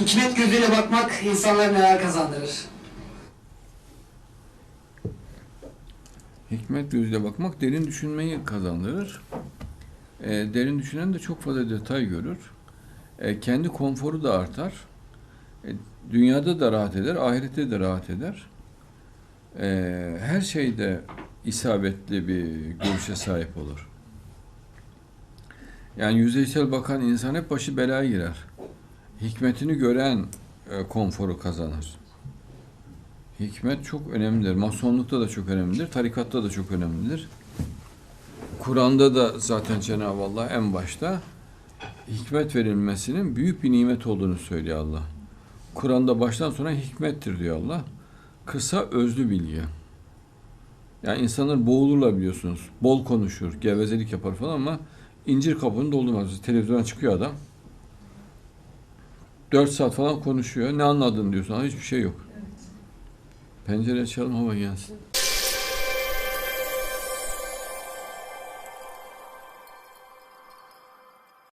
Hikmet gözüyle bakmak insanlara neler kazandırır? Hikmet gözüyle bakmak derin düşünmeyi kazandırır. E, derin düşünen de çok fazla detay görür. E, kendi konforu da artar. E, dünyada da rahat eder, ahirette de rahat eder. E, her şeyde isabetli bir görüşe sahip olur. Yani yüzeysel bakan insan hep başı belaya girer. Hikmetini gören e, konforu kazanır. Hikmet çok önemlidir. Masonlukta da çok önemlidir. Tarikatta da çok önemlidir. Kur'an'da da zaten Cenab-ı Allah en başta hikmet verilmesinin büyük bir nimet olduğunu söylüyor Allah. Kur'an'da baştan sona hikmettir diyor Allah. Kısa özlü bilgi. Yani insanlar boğulurlar biliyorsunuz. Bol konuşur, gevezelik yapar falan ama incir kabuğunu doldurmaz. Televizyona çıkıyor adam. 4 saat falan konuşuyor. Ne anladın diyorsun. Ama hiçbir şey yok. Pencere açalım hava gelsin.